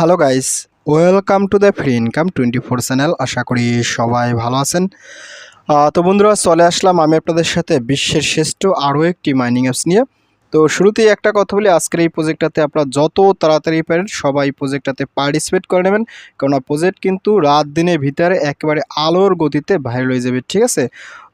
Hello guys welcome to the free income twenty four channel আশা করি সবাই ভালো আছেন। তো বন্ধুরা, চলে আসলাম আমি আপনাদের সাথে বিশ্বের শ্রেষ্ঠ আরও একটি মাইনিং অ্যাপস নিয়ে। তো শুরুতেই একটা কথা বলি, আজকের এই প্রজেক্টটাতে আপনারা যত তাড়াতাড়ি পারেন, সবাই প্রজেক্টটাতে পার্টিসিপেট করে নেবেন। কারণ প্রজেক্ট কিন্তু রাত দিনের ভিতরে একেবারে আলোর গতিতে ভাইরাল হয়ে যাবে, ঠিক আছে?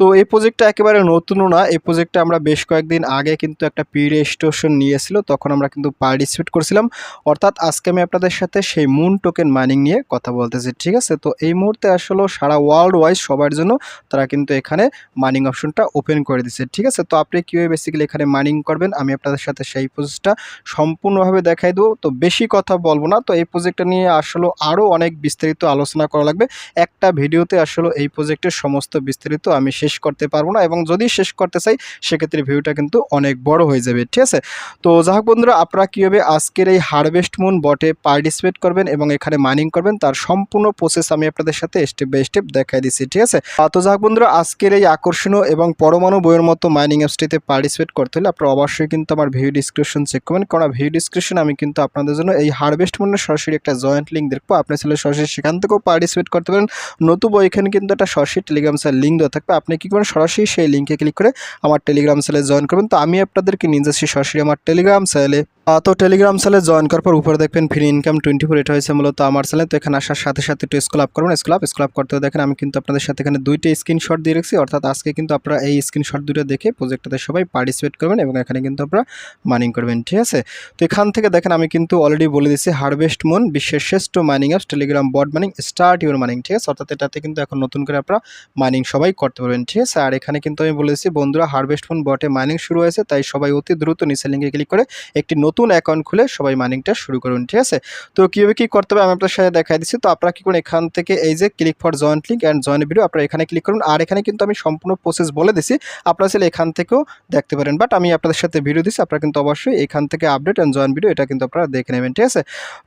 তো এই প্রজেক্টটা একেবারে নতুনও না। এই প্রজেক্টটা আমরা বেশ কয়েকদিন আগে কিন্তু একটা পি রেজিস্ট্রেশন নিয়েছিল, তখন আমরা কিন্তু পার্টিসিপেট করছিলাম। অর্থাৎ আজকে আমি আপনাদের সাথে সেই মুন টোকেন মাইনিং নিয়ে কথা বলতেছি, ঠিক আছে? তো এই মুহূর্তে আসলে সারা ওয়ার্ল্ড ওয়াইজ সবার জন্য তারা কিন্তু এখানে মাইনিং অপশনটা ওপেন করে দিচ্ছে ঠিক আছে? তো আপনি কীভাবে বেসিক্যালি এখানে মাইনিং করবেন, আমি আপনাদের সাথে সেই প্রসেসটা সম্পূর্ণভাবে দেখাই দেবো। তো বেশি কথা বলব না, তো এই প্রজেক্টটা নিয়ে আসলে আরও অনেক বিস্তারিত আলোচনা করা লাগবে। একটা ভিডিওতে আসলে এই প্রজেক্টের সমস্ত বিস্তারিত আমি শেষ করতে পারব না এবং যদি শেষ করতে চাই, সেক্ষেত্রে ভিউটা কিন্তু অনেক বড় হয়ে যাবে, ঠিক আছে? তো যাই হোক বন্ধুরা, আপনারা কীভাবে আজকের এই হারভেস্ট মুন বটে পার্টিসিপেট করবেন এবং এখানে মাইনিং করবেন, তার সম্পূর্ণ প্রসেস আমি আপনাদের সাথে স্টেপ বাই স্টেপ দেখাই দিচ্ছি, ঠিক আছে? তো যাই হোক বন্ধুরা, আজকের এই আকর্ষণীয় এবং পরমাণু বইয়ের মতো মাইনিং অ্যাপসটিতে পার্টিসিপেট করতে হলে আপনারা অবশ্যই কিন্তু আমার ভিউ ডিসক্রিপশন চেক করবেন কারণ ভিউ ডিসক্রিপশন আমি কিন্তু আপনাদের জন্য এই হারভেস্ট মুনের সরাসরি একটা জয়েন্ট লিঙ্ক দেখব, আপনি ছেলে সরাসরি সেখান থেকেও পার্টিসিপেট করতে পারেন। নতুবা এখানে কিন্তু একটা সরাসরি টেলিগ্রাম সেল লিঙ্ক দেওয়া থাকবে, আপনি কি করবেন? সরাসরি সেই লিঙ্কে ক্লিক করে আমার টেলিগ্রাম সেলে জয়েন করবেন। তো আমি আপনাদেরকে নিয়ে যাচ্ছি সরাসরি আমার টেলিগ্রাম সেলে তো টেলিগ্রাম সেলে জয়েন করার পর উপরে দেখবেন ফ্রি ইনকাম টোয়েন্টি ফোর এটা হয়েছে মূলত আমার চ্যানেল তো এখানে আসার সাথে সাথে একটু স্কুল আপ করবেন। স্কুল আপ স্কুল আপ করতে দেখেন আমি কিন্তু আপনাদের সাথে এখানে দুইটা স্ক্রিনশট দিয়ে রেখেছি। অর্থাৎ আজকে কিন্তু আপনারা এই স্ক্রিনশট দুটো দেখে প্রজেক্টটাতে সবাই পার্টিসিপেট করবেন এবং এখানে কিন্তু আপনারা মাইনিং করবেন, ঠিক আছে? তো এখান থেকে দেখেন আমি কিন্তু অলরেডি বলে দিচ্ছি হারভেস্ট মুন বিশ্বের শ্রেষ্ঠ mining apps Telegram bot mining start your mining ঠিক আছে? অর্থাৎ এটাতে কিন্তু এখন নতুন করে আপনারা মাইনিং সবাই করতে পারবেন, ঠিক আছে? আর এখানে কিন্তু আমি বলে দিচ্ছি বন্ধুরা হারভেস্ট মুন বটে মাইনিং শুরু হয়েছে, তাই সবাই অতি দ্রুত নিচে লিঙ্কে ক্লিক করে একটি নতুন অ্যাকাউন্ট খুলে সবাই মাইনিংটা শুরু করুন, ঠিক আছে? তো কীভাবে কী করতে হবে আমি আপনার সাথে দেখাই দিচ্ছি। তো আপনারা কী করুন এখান থেকে এই যে click for joint link and joint video আপনারা এখানে ক্লিক করুন। আর এখানে কিন্তু আমি সম্পূর্ণ প্রসেস বলে দিছি। আপনারা চাইলে এখান থেকেও দেখতে পারেন। বাট আমি আপনাদের সাথে ভিডিও দিচ্ছি আপনারা কিন্তু অবশ্যই এখান থেকে আপডেট অ্যান্ড জয়েন ভিডিও এটা কিন্তু আপনারা দেখে নেবেন, ঠিক আছে?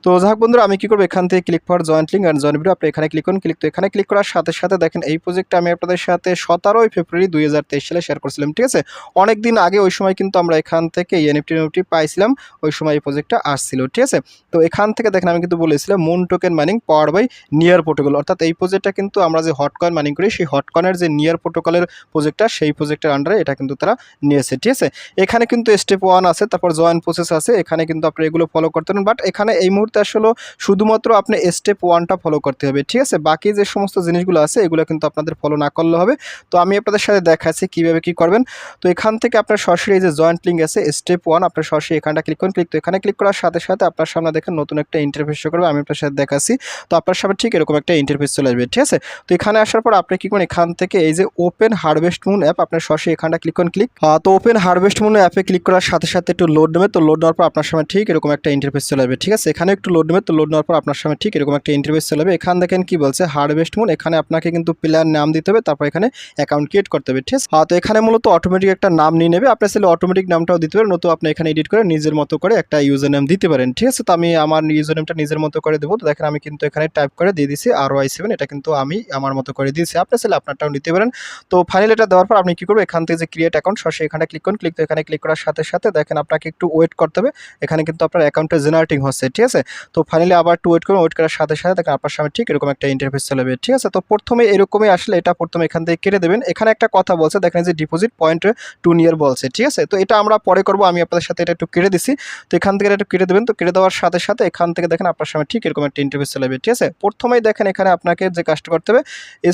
তো যাই হোক বন্ধুরা, আমি কী করব? এখান থেকে click for joint link and join video আপনি এখানে ক্লিক করুন। ক্লিক তো এখানে ক্লিক করার সাথে সাথে দেখেন এই প্রজেক্টটা আমি আপনাদের সাথে সতেরোই ফেব্রুয়ারি দুই হাজার তেইশ সালে শেয়ার করছিলাম, ঠিক আছে? অনেক দিন আগে ওই সময় কিন্তু আমরা এখান থেকে এনএফটি এনএফটি পাইছিলাম। ওই সময় এই প্রজেক্টটা আসছিল, ঠিক আছে? তো এখান থেকে দেখেন আমি কিন্তু বলেছিলাম moon token mining power by NEAR protocol অর্থাৎ এই প্রজেক্টটা কিন্তু আমরা যে হট কয়েন মাইনিং করি, সেই হট কয়েনের যে নিয়ার প্রোটোকলের প্রজেক্টটা সেই প্রজেক্টের আন্ডারে এটা কিন্তু তারা নিয়েছে, ঠিক আছে? এখানে কিন্তু স্টেপ ওয়ান আছে, তারপর জয়েন প্রসেস আছে, এখানে কিন্তু আপনি এগুলো ফলো করতে পারেন। বাট এখানে এই মুহূর্তে আসলে শুধুমাত্র আপনি স্টেপ ওয়ানটা ফলো করতে হবে, ঠিক আছে? বাকি যে সমস্ত জিনিসগুলো আছে, এগুলো কিন্তু আপনাদের ফলো না করলে হবে। তো আমি আপনাদের সাথে দেখাচ্ছি কীভাবে কী করবেন। তো এখান থেকে আপনার সরাসরি এই যে জয়েন্ট লিঙ্ক আছে স্টেপ ওয়ান আপনার সরাসরি এখানটা ক্লিক করুন। ক্লিক তো এখানে ক্লিক করার সাথে সাথে আপনার সামনে দেখেন নতুন একটা ইন্টারফেস শো করবে, আমি আপনার সাথে দেখাচ্ছি। তো আপনার সামনে ঠিক এরকম একটা ইন্টারফেস চলে আসবে, ঠিক আছে? তো এখানে আসার পর আপনি কি করেন এখান থেকে এই যে ওপেন হারভেস্ট মুন অ্যাপ আপনার সরাসরি এখানটা ক্লিক করুন ক্লিক তো ওপেন হারভেস্ট মুন অ্যাপে ক্লিক করার সাথে সাথে একটু লোড নেবে, তো লোড নেওয়ার পর আপনার সামনে ঠিক এরকম একটা ইন্টারফেস চলে আসবে, ঠিক আছে? এখানে একটু লোড নেবে, তো লোড নেওয়ার পর আপনার সামনে ঠিক এরকম একটা ইন্টারফেস চলে আসবে। এখান দেখেন কি বলছে হারভেস্ট মুন এখানে আপনাকে কিন্তু প্লেয়ার নাম দিতে হবে, তারপর এখানে অ্যাকাউন্ট ক্রিয়েট করতে হবে, ঠিক আছে? তো এখানে মূলত অটোমেটিক একটা নাম নিয়ে নেবে, আপনি আসলে অটোমেটিক নামটাও দিতে পারেন নতুন আপনি এখানে এডিট করে নিজের মতো করে একটা ইউজার নেম দিতে পারেন, ঠিক আছে? তো আমি আমার ইউজার নেমটা নিজের মতো করে দেবো। তো দেখেন আমি কিন্তু এখানে টাইপ করে দিয়ে দিছি আর ওয়াই সেভেন এটা কিন্তু আমি আমার মতো করে দিয়েছি। আপনি চাইলে আপনারটাও নিতে পারেন। তো ফাইনাল এটা দেওয়ার পর আপনি কী করবেন? এখান থেকে যে ক্রিয়েট অ্যাকাউন্ট সরাসরি এখানে ক্লিক করুন। ক্লিক এখানে ক্লিক করার সাথে সাথে দেখেন আপনাকে একটু ওয়েট করতে হবে। এখানে কিন্তু আপনার অ্যাকাউন্টে জেনারেটিং হচ্ছে, ঠিক আছে? তো ফাইনালি আবার একটু ওয়েট করুন। ওয়েট করার সাথে সাথে দেখেন আপনার সামনে ঠিক এরকম একটা ইন্টারফেস চলে ঠিক আছে? তো প্রথমে এরকমই আসলে এটা প্রথমে এখান থেকে কেটে দেবেন। এখানে একটা কথা বলছে, দেখেন যে ডিপোজিট পয়েন্ট টু নিয়ার বলছে, ঠিক আছে? তো এটা আমরা পরে করব। আমি আপনাদের সাথে এটা একটু কেটে দিছি। তো এখান থেকে এটা একটু কেটে দেবেন। তো কেটে দেওয়ার সাথে সাথে এখান থেকে দেখেন আপনার সামনে ঠিক এরকম একটা ইন্টারফেস চলে ঠিক আছে? প্রথমেই দেখেন এখানে আপনাকে যে কাজটা করতে হবে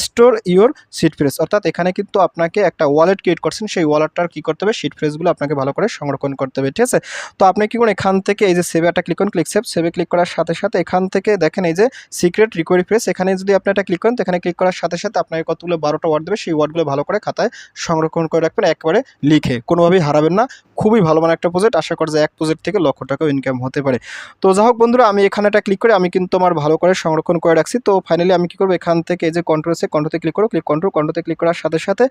স্টোর ইওর সিট ফ্রেস অর্থাৎ এখানে কিন্তু আপনাকে একটা ওয়ালেট ক্রিয়েট করছেন, সেই ওয়ালেটটার কী করতে হবে? সিট ফ্রেসগুলো আপনাকে ভালো করে সংরক্ষণ করতে হবে, ঠিক আছে? তো আপনি কি করুন, এখান থেকে এই যে সেভে একটা ক্লিক করুন ক্লিক সেভ সেভে ক্লিক করার সাথে সাথে এখান থেকে দেখেন এই যে সিক্রেট রিকোয়ারি ফ্রেস এখানে যদি আপনি একটা ক্লিক করেন, তো এখানে ক্লিক করার সাথে সাথে আপনাকে কতগুলো, বারোটা ওয়ার্ড দেবে, সেই ওয়ার্ডগুলো ভালো করে খাতায় সংরক্ষণ করে রাখবেন, একবারে লিখে। কোনোভাবেই হারাবেন না। খুবই ভালো মানে একটা প্রজেক্ট আশা করা যায় এক প্রজেক্ট থেকে লক্ষ টাকাও ইনকাম হতে পারে। তো যাই হোক বন্ধুরা, আমি এখানে একটা ক্লিক করে আমি কিন্তু আমার ভালো করে সংরক্ষণ করে রাখছি। তো ফাইনালি আমি কি করব? এখান থেকে যে কন্ট্রোলসে কন্ট্রোতে ক্লিক করো। ক্লিক কন্ট্রোল কন্ট্রোতে ক্লিক করার সাথে সাথে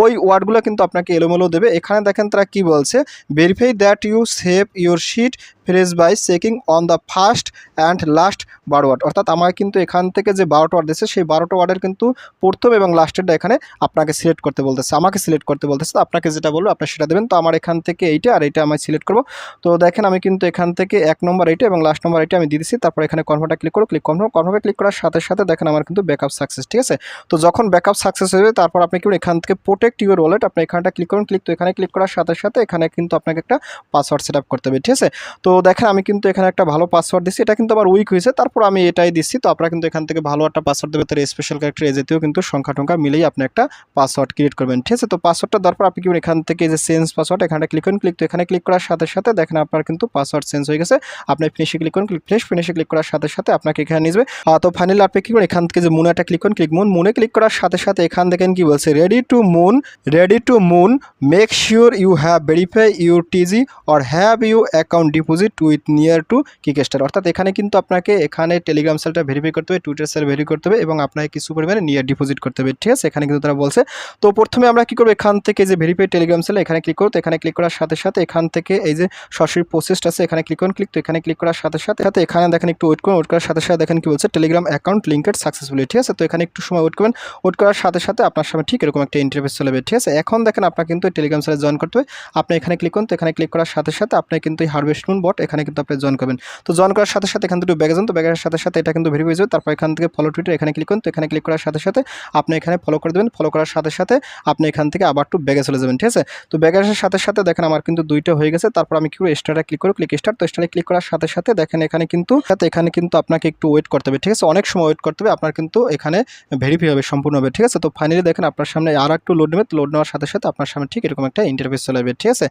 ওই ওয়ার্ডগুলো কিন্তু আপনাকে এলোমেলো দেবে। এখানে দেখেন তারা কি বলছে? Verify that you save your seed phrase by checking on the first and last বারো ওয়ার্ড অর্থাৎ আমার কিন্তু এখান থেকে যে বারোটা ওয়ার্ড দিচ্ছে সেই বারোটা ওয়ার্ডের কিন্তু প্রথম এবং লাস্টেরটা এখানে আপনাকে সিলেক্ট করতে বলতেছে, আমাকে সিলেক্ট করতে বলতেছে। তো আপনাকে যেটা বলব, আপনি সেটা দেবেন। তো আমার এখান থেকে এইটা আর এইটা আমি সিলেক্ট করব। তো দেখেন দেখেন আমি কিন্তু এখান থেকে এক নম্বর এইটা এবং লাস্ট নম্বর এইটা আমি দিয়ে দিচ্ছি তারপর এখানে কনফার্মটা ক্লিক করো ক্লিক কনফার্ম কনফার্মে ক্লিক করার সাথে সাথে দেখেন আমার কিন্তু ব্যাকআপ সাকসেস ঠিক আছে? তো যখন ব্যাকআপ সাকসেস হয়ে যাবে তারপর আপনি কি এখান থেকে প্রোটেক্ট ইউর ওয়ালেট আপনি এখানটা ক্লিক করুন ক্লিক তো এখানে ক্লিক করার সাথে সাথে এখানে কিন্তু আপনাকে একটা পাসওয়ার্ড সেট আপ করতে হবে ঠিক আছে? তো দেখেন আমি কিন্তু এখানে একটা ভালো পাসওয়ার্ড দিচ্ছি এটা কিন্তু আমার উইক হয়েছে তারপর আমি এটাই দিচ্ছি তো আপনারা কিন্তু এখান থেকে ভালো একটা পাসওয়ার্ড দেবে তার স্পেশাল ক্যারেক্টার এ জাতীয় কিন্তু সংখ্যা টংখ্যা মিলেই আপনি একটা পাসওয়ার্ড ক্রিয়েট করবেন ঠিক আছে? তো পাসওয়ার্ডটা দেওয়ার পর আপনি কি করবেন, এখান থেকে যে চেঞ্জ পাসওয়ার্ড এখানে ক্লিক করুন ক্লিক তো এখানে ক্লিক করার সাথে সাথে দেখেন আপনার কিন্তু পাসওয়ার্ড চেঞ্জ হয়ে গেছে। আপনি ফিনিশে ক্লিক করুন ক্লিক ফিনিশ ফিনিশে ক্লিক করার সাথে সাথে আপনাকে এখানে নিয়ে যাবে তো ফাইনালি আপনি কি করুন এখান থেকে যে মুনাটা ক্লিক করুন ক্লিক মুন মুনে ক্লিক করার সাথে সাথে এখান দেখেন কি বলছে ready to moon ready to moon make sure you have verify your TG or have you account deposit with NEAR to kickstar অর্থাৎ এখানে কিন্তু আপনাকে এখানে টেলিগ্রাম সেলটা ভেরিফাই করতে হবে টুইটার সেল ভেরিফাই করতে হবে এবং আপনাকে কিছু পরিমাণে নিয়ার ডিপোজিট করতে হবে। ঠিক আছে? এখানে কিন্তু তারা বলছে। তো প্রথমে আমরা কি করব? এখান থেকে যে ভেরিফাই টেলিগ্রাম সেল এখানে ক্লিক করো তো এখানে ক্লিক করার সাথে সাথে এখান থেকে এই যে সরাসরি প্রসেসটা আছে, এখানে ক্লিক করুন ক্লিক তো এখানে ক্লিক করার সাথে সাথে সাথে এখানে দেখেন একটু ওয়েট করুন ওয়েট করার সাথে সাথে দেখেন কি বলছে টেলিগ্রাম অ্যাকাউন্ট লিঙ্কেড সাকসেসফুলি ঠিক আছে? তো এখানে একটু সময় ওয়েট করবেন ওয়েট করার সাথে সাথে আপনার সামনে ঠিক এরকম একটা ইন্টারফেস চলে যাবে, ঠিক আছে? এখন দেখেন আপনার কিন্তু টেলিগ্রাম সেলে জয়েন করতে হবে, আপনি এখানে ক্লিক করুন, তো এখানে ক্লিক করার সাথে সাথে আপনি কিন্তু এই হারভেস্ট মুন বট এখানে কিন্তু আপনি জয়েন করবেন। তো জয়েন করার সাথে সাথে এখান থেকে ব্যাগে যান, তো ব্যাগের সাথে সাথে এটা কিন্তু ভেরিফাই যাবে, তারপর এখান থেকে ফলো টুইটার এখানে ক্লিক করুন, তো এখানে ক্লিক করার সাথে সাথে আপনি এখানে ফলো করে দেবেন ফলো করার সাথে সাথে আপনি এখান থেকে আবার টু ব্যাগে চলে যাবেন, ঠিক আছে? তো ব্যাগের সাথে সাথে দেখেন আমার কিন্তু দুইটা হয়ে গেছে, তারপর আমি কি করব স্টারে ক্লিক করব ক্লিক স্টার তো স্টারে ক্লিক করার সাথে সাথে দেখেন এখানে কিন্তু এখানে কিন্তু আপনাকে একটু ওয়েট করতে হবে, ঠিক আছে? অনেক সময় ওয়েট করতে হবে, আপনার কিন্তু এখানে ভেরিফাই হবে সম্পূর্ণভাবে, ঠিক আছে? তো ফাইনালি দেখেন আপনার সামনে আর একটু লোড নেবে লোড নেওয়ার সাথে সাথে আপনার সামনে ঠিক এরকম একটা ইন্টারফেস চলে যাবে ঠিক আছে?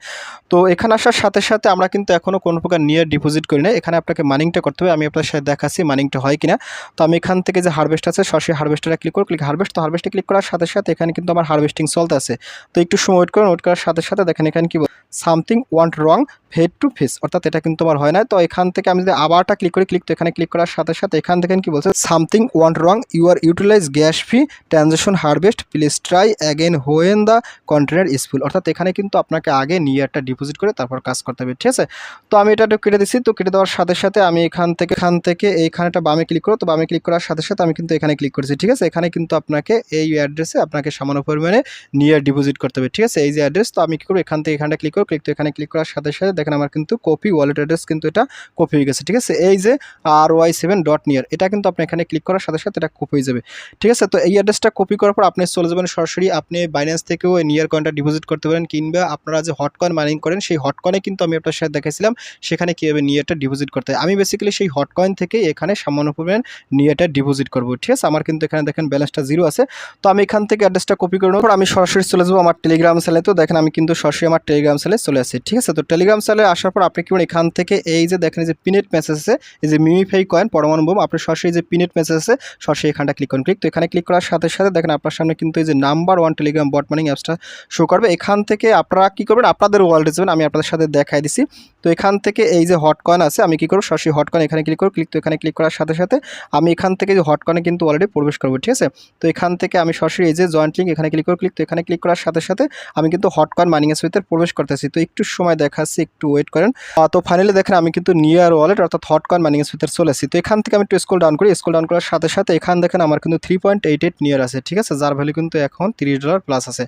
তো এখানে আসার সাথে সাথে আমরা কিন্তু এখনও কোনো প্রকার নিয়ে ডিপোজিট করি না এখানে আপনাকে মানিংটা করতে হবে, আমি আপনার সাথে দেখাচ্ছি মানিংটা হয় কিনা। তো আমি এখান থেকে যে হারভেস্ট আছে, সরাসরি হারভেস্টারে ক্লিক করো ক্লিক হারভেস্ট তো হারভেস্টে ক্লিক করার সাথে সাথে এখানে কিন্তু আমার হারভেস্টিং চলতে আছে। তো একটু সময় ওয়েট করুন ওয়েট করার সাথে সাথে দেখেন এখানে কি something want wrong fed to face অর্থাৎ এটা কিন্তু আমার হয় না। তো এখান থেকে আমি যদি আবারটা ক্লিক করি ক্লিক তো এখানে ক্লিক করার সাথে সাথে এখান থেকে কি বলছে? Something want wrong you are utilize gas fee transaction harvest please try again when the container is full অর্থাৎ এখানে কিন্তু আপনাকে আগে নিয়ারটা ডিপোজিট করে তারপর কাজ করতে হবে, ঠিক আছে? তো আমি এটা একটু কেটে দিচ্ছি। তো কেটে দেওয়ার সাথে সাথে আমি এখান থেকে এখান থেকে এইখানেটা বামে ক্লিক করো। তো বামে ক্লিক করার সাথে সাথে আমি কিন্তু এখানে ক্লিক করেছি, ঠিক আছে? এখানে কিন্তু আপনাকে এই অ্যাড্রেসে আপনাকে সামান্য পরিমাণে নিয়ার ডিপোজিট করতে হবে, ঠিক আছে? এই যে অ্যাড্রেস তো আমি কি করব? এখান থেকে এখানটা ক্লিক করো। ক্লিক তো এখানে ক্লিক করার সাথে সাথে দেখেন আমার কিন্তু কপি ওয়ালেট অ্যাড্রেস কিন্তু এটা কপি হয়ে গেছে, ঠিক আছে? এই যে R Y seven dot NEAR এটা কিন্তু আপনি এখানে ক্লিক করার সাথে সাথে এটা কপি হয়ে যাবে, ঠিক আছে? তো এই অ্যাড্রেসটা কপি করার পর আপনি চলে যাবেন সরাসরি, আপনি বাইন্যান্স থেকেও নিয়ার কয়েনটা ডিপোজিট করতে পারেন, কিংবা আপনারা যে হট কয়েন মাইনিং করেন, সেই হট কয়েনে কিন্তু আমি আপনার সাথে দেখাইছিলাম, সেখানে কীভাবে নিয়ারটা ডিপোজিট করতে হয়। আমি বেসিক্যালি সেই হট কয়েন থেকে এখানে সামান্য পরিমাণ নিয়ারটা ডিপোজিট করব, ঠিক আছে? আমার কিন্তু এখানে দেখেন ব্যালেন্সটা জিরো আছে। তো আমি এখান থেকে অ্যাড্রেসটা কপি করে নেওয়ার পর আমি সরাসরি চলে যাব আমার টেলিগ্রাম সেলে তো দেখেন আমি কিন্তু সরাসরি আমার টেলিগ্রাম সেলে চলে আসি ঠিক আছে? তো টেলিগ্রাম সেলে আসার পর আপনি কি করবেন এখান থেকে এই যে দেখেন যে পিনেট মেসেজ আছে এই যে মিমিফাই কয়েন, পরমাণু বোম আপনি সরাসরি যে পিনেট মেসেজ আছে সরাসরি এখানটা ক্লিক করুন ক্লিক তো এখানে ক্লিক করার সাথে সাথে দেখেন আপনার সামনে কিন্তু এই যে number one Telegram bot mining অ্যাপসটা শো করবে। এখান থেকে আপনারা কী করবেন? আপনাদের ওয়ালেটে যাবেন, আমি আপনাদের সাথে দেখাই দিছি। তো এখান থেকে এই যে হট কয়েন আছে, আমি কী করব? সরাসরি হট কয়েন এখানে ক্লিক করব। ক্লিক তো এখানে ক্লিক করার সাথে সাথে আমি এখান থেকে যে হট কয়েনে কিন্তু অলরেডি প্রবেশ করব, ঠিক আছে? তো এখান থেকে আমি সরাসরি এই যে জয়েন্ট লিঙ্ক এখানে ক্লিক করব। ক্লিক তো এখানে ক্লিক করার সাথে সাথে আমি কিন্তু হট কয়েন মাইনিং এর ভিতরে প্রবেশ করতেছি। তো একটু সময় দেখাচ্ছি, একটু ওয়েট করেন আহ, তো ফাইনালি দেখেন আমি কিন্তু নিয়ার ওয়ালেট অর্থাৎ হট কয়েন মাইনিং ভিতরে চলে আসি তো এখান থেকে আমি একটু স্কুল ডাউন করি। স্কুল ডাউন করার সাথে সাথে এখান দেখেন আমার কিন্তু three point eight eight NEAR আছে ঠিক আছে? যার ভ্যালু কিন্তু এখন তিরিশ ডলার প্লাস আছে।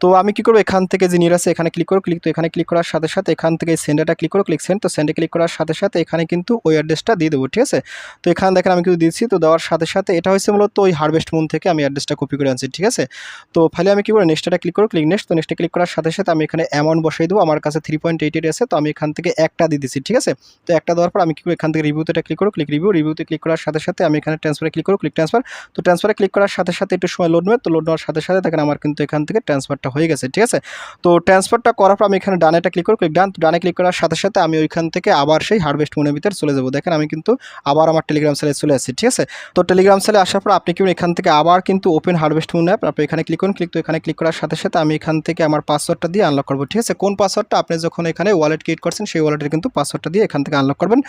তো আমি কি করব? এখান থেকে যে নিয়ার আছে এখানে ক্লিক করো। ক্লিক তো এখানে ক্লিক করার সাথে সাথে এখান থেকে সেন্ডারটা ক্লিক করো। ক্লিক সেন্ড তো সেন্ডে ক্লিক করার সাথে সাথে এখানে কিন্তু ওই অ্যাড্রেসটা দিয়ে দেবো ঠিক আছে? তো এখানে দেখেন আমি কিন্তু দিচ্ছি। তো দেওয়ার সাথে সাথে এটা হচ্ছে মূলত ওই হারভেস্ট মুন থেকে আমি অ্যাড্রেসটা কপি করে আনছি ঠিক আছে? তো ফাইলে আমি কি করব? নেক্সটটা ক্লিক করো। ক্লিক নেক্সট তো নেক্সটে ক্লিক করার সাথে সাথে আমি এখানে অ্যামাউন্ট বসাই দেবো। আমার কাছে থ্রি পয়েন্ট এইট এইট আছে। তো আমি এখান থেকে একটা দিয়ে দিচ্ছি ঠিক আছে? তো একটা দেওয়ার পর আমি কি এখান থেকে রিভিউতে ক্লিক করো ক্লিক রিভিউ রিভিউতে ক্লিক করার সাথে সাথে আমি এখানে ট্রান্সফারে ক্লিক করো ক্লিক ট্রান্সফার তো ট্রান্সফারে ক্লিক করার সাথে সাথে একটু সময় লোড নেবে তো লোড নেওয়ার সাথে সাথে দেখেন আমার কিন্তু এখান থেকে ট্রান্সফারটা হয়ে গেছে ঠিক আছে? তো ট্রান্সফারটা করার পর আমি এখানে ডানেটা ক্লিক করো ক্লিক ডান ডানে ক্লিক করার সাথে সাথে আমি ওইখান থেকে আবার সেই হারভেস্ট মনের ভিতরে চলে যাব। দেখেন আমি কিন্তু আবার আমার টেলিগ্রাম সেলে চলে আসছি ঠিক আছে? তো টেলিগ্রাম সেলে আসার পর আপনি কি করবেন, এখান থেকে আবার কিন্তু ওপেন হারভেস্ট মুন অ্যাপ আপনি এখানে ক্লিক করুন ক্লিক তো এখানে ক্লিক করার সাথে সাথে আমি এখান থেকে আমার পাসওয়ার্ডটা দিয়ে আনলক করব ঠিক আছে? কোন পাসওয়ার্ডটা আপনি যখন এখানে ওয়ালেট ক্রিয়েট করছেন সেই ওয়ালেটের কিন্তু পাসওয়ার্ডটা দিয়ে এখান থেকে আনলক করবেন।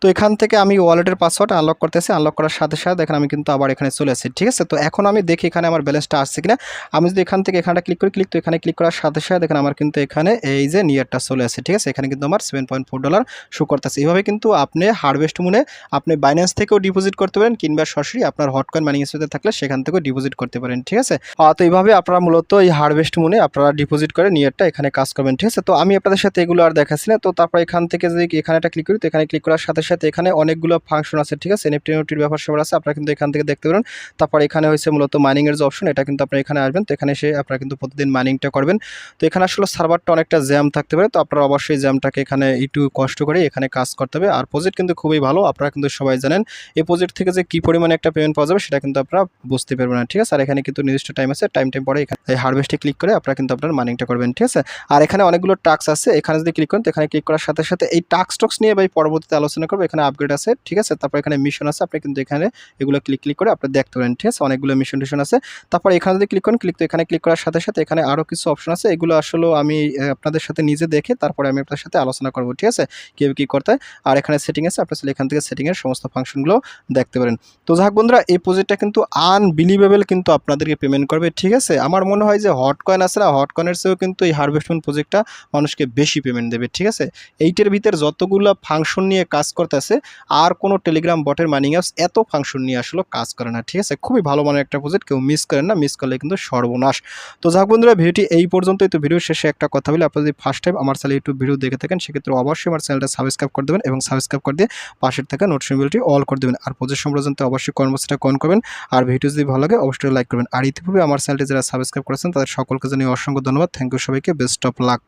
তো এখান থেকে আমি ওয়ালেটের পাসওয়ার্ড আনলক করতেছি আনলক করার সাথে সাথে দেখেন আমি কিন্তু আবার এখানে চলে আসি, ঠিক আছে? তো এখন আমি দেখি এখানে আমার ব্যালেন্সটা আসছে কিনা। আমি যদি এখান থেকে এখানটা ক্লিক করি ক্লিক তো এখানে ক্লিক করার সাথে সাথে দেখেন আমার কিন্তু এখানে এই যে নিয়ারটা চলে আসে, ঠিক আছে? এখানে কিন্তু আমার seven point four dollar show করতেছে। এইভাবে কিন্তু আপনি হারভেস্ট মুনে আপনি বাইন্যান্স থেকেও ডিপোজিট করতে পারেন কিংবা সরাসরি আপনার হটকয়েন মাইনিং স্পেসে থাকলে সেখান থেকেও ডিপোজিট করতে পারেন, ঠিক আছে? তো এইভাবে আপনারা মূলত এই হারভেস্ট মুনে আপনারা ডিপোজিট করে নিয়ারটা এখানে কাজ করবেন, ঠিক আছে? তো আমি আপনাদের সাথে এগুলো আর দেখাচ্ছি না। তো তারপর তারপর এখান থেকে যদি এখানে একটা ক্লিক করি, তো এখানে ক্লিক করার সাথে সাথে এখানে অনেকগুলো ফাংশন আছে, ঠিক আছে? এনএফটি নোটির ব্যাপার সবার আছে, আপনারা কিন্তু এখান থেকে দেখতে পারেন। তারপর এখানে হয়েছে মূলত মাইনিংয়ের যে অপশন এটা কিন্তু আপনারা এখানে আসবেন। তো এখানে এসে আপনারা কিন্তু প্রতিদিন মাইনিংটা করবেন। তো এখানে আসলে সার্ভারটা অনেকটা জ্যাম থাকতে পারে, তো আপনারা অবশ্যই জ্যামটাকে এখানে একটু কষ্ট করে এখানে কাজ করতে হবে। আর প্রজেক্ট কিন্তু খুবই ভালো, আপনারা কিন্তু সবাই জানেন। এই প্রজেক্ট থেকে যে কী পরিমাণে একটা পেমেন্ট পাওয়া যাবে, সেটা কিন্তু আপনারা বুঝতে পারবেন না, ঠিক আছে? আর এখানে কিন্তু নির্দিষ্ট টাইম আছে টাইম টাইম পরে এখানে হারভেস্টে ক্লিক করে আপনারা কিন্তু আপনার মাইনিংটা করবেন, ঠিক আছে? আর এখানে অনেকগুলো টাস্ক আছে, এখানে যদি ক্লিক করেন, তো এখানে ক্লিক করার সাথে সাথে এই টাস্ক টক্স নিয়ে ভাই পরবর্তীতে আলোচনা করব। এখানে আপগ্রেড আছে, ঠিক আছে? তারপর এখানে মিশন আছে, আপনি কিন্তু এখানে এগুলো ক্লিক ক্লিক করে আপনি দেখতে পারেন, ঠিক আছে? অনেকগুলো মিশন টিশন আছে। তারপর এখানে যদি ক্লিক করেন ক্লিক তো এখানে ক্লিক করার সাথে সাথে এখানে আরও কিছু অপশন আছে। এগুলো আসলে আমি আপনাদের সাথে নিজে দেখে তারপরে আমি আপনার সাথে আলোচনা করব, ঠিক আছে? কীভাবে কী করতে আর এখানে সেটিং আছে আপনি আসলে এখান থেকে সেটিংয়ের সমস্ত ফাংশনগুলো দেখতে পারেন। তো যাক বন্ধুরা, এই প্রজেক্টটা কিন্তু আনবিলিভেবল কিন্তু আপনাদেরকে পেমেন্ট করবে, ঠিক আছে? আমার মনে হয় যে হট কয়েন আছে না হট কয়েনের চেয়েও কিন্তু এই হারভেস্টমেন্ট প্রজেক্টটা মানুষকে বেশি পেমেন্ট দেবে, ঠিক আছে? এইটার ভিতরে যতগুলো ফাংশন নিয়ে কাজ করতেছে, আর কোনো টেলিগ্রাম বটের মাইনিং অ্যাপস এত ফাংশন নিয়ে আসলে কাজ করে না, ঠিক আছে? খুবই ভালো মানের একটা প্রজেক্ট কেউ মিস করেন না মিস করলে কিন্তু সর্বনাশ। তো যাক বন্ধুরা, ভিডিওটি এই পর্যন্তই। তো ভিডিও শেষে একটা কথা বলি, আপনারা যদি ফার্স্ট টাইম আমার চ্যানেল ইউটিউব ভিডিও দেখে থাকেন, সেক্ষেত্রে অবশ্যই আমার চ্যানেলটা সাবস্ক্রাইব করে দেবেন এবং সাবস্ক্রাইব করে দিয়ে পাশের থেকে নোটিফিকেশনটি অল করে দেবেন। আর প্রজেক্ট সম্পর্কে অবশ্যই কর্মসূচিটা কন করবেন। আর ভিডিও যদি ভালো লাগে, অবশ্যই লাইক করবেন। আর ইতিপূর্বে আমার চ্যানেলটি যারা সাবস্ক্রাইব করেছেন, তাদের সকলকে জানিয়ে অসংখ্য ধন্যবাদ। থ্যাংক ইউ সবাইকে। Best of luck